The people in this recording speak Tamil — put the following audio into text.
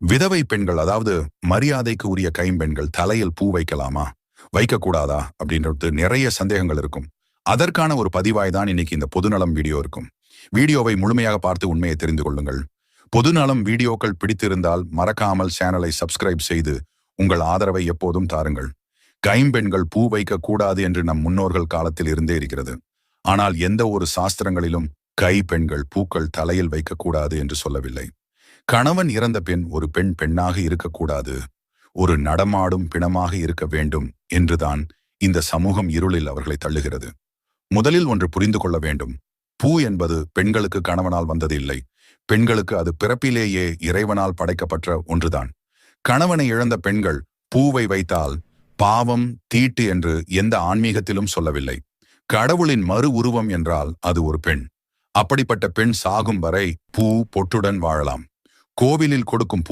விதவை பெண்கள் அதாவது மரியாதைக்கு உரிய கைம்பெண்கள் தலையில் பூ வைக்கலாமா? வைக்கக்கூடாதா? அப்படின்றது நிறைய சந்தேகங்கள் இருக்கும். அதற்கான ஒரு பதிவாய் தான் இன்னைக்கு இந்த பொதுநலம் வீடியோ இருக்கும். வீடியோவை முழுமையாக பார்த்து உண்மையை தெரிந்து கொள்ளுங்கள். பொதுநலம் வீடியோக்கள் பிடித்திருந்தால் மறக்காமல் சேனலை சப்ஸ்கிரைப் செய்து உங்கள் ஆதரவை எப்போதும் தாருங்கள். கைம்பெண்கள் பூ வைக்க கூடாது என்று நம் முன்னோர்கள் காலத்தில் இருந்தே இருக்கிறது. ஆனால் எந்த ஒரு சாஸ்திரங்களிலும் கை பெண்கள் பூக்கள் தலையில் வைக்கக்கூடாது என்று சொல்லவில்லை. கணவன் இறந்த பின் ஒரு பெண் பெண்ணாக இருக்கக்கூடாது. ஒரு நடமாடும் பிணமாக இருக்க வேண்டும் என்றுதான் இந்த சமூகம் இருளில் அவர்களை தள்ளுகிறது. முதலில் ஒன்று புரிந்து கொள்ள வேண்டும். பூ என்பது பெண்களுக்கு கணவனால் வந்தது இல்லை பெண்களுக்கு அது பிறப்பிலேயே இறைவனால் படைக்கப்பட்ட ஒன்றுதான். கணவனை இழந்த பெண்கள் பூவை வைத்தால் பாவம் தீட்டு என்று எந்த ஆன்மீகத்திலும் சொல்லவில்லை. கடவுளின் மறு உருவம் என்றால் அது ஒரு பெண். அப்படிப்பட்ட பெண் சாகும் வரை பூ பொட்டுடன் வாழலாம். கோவிலில் கொடுக்கும்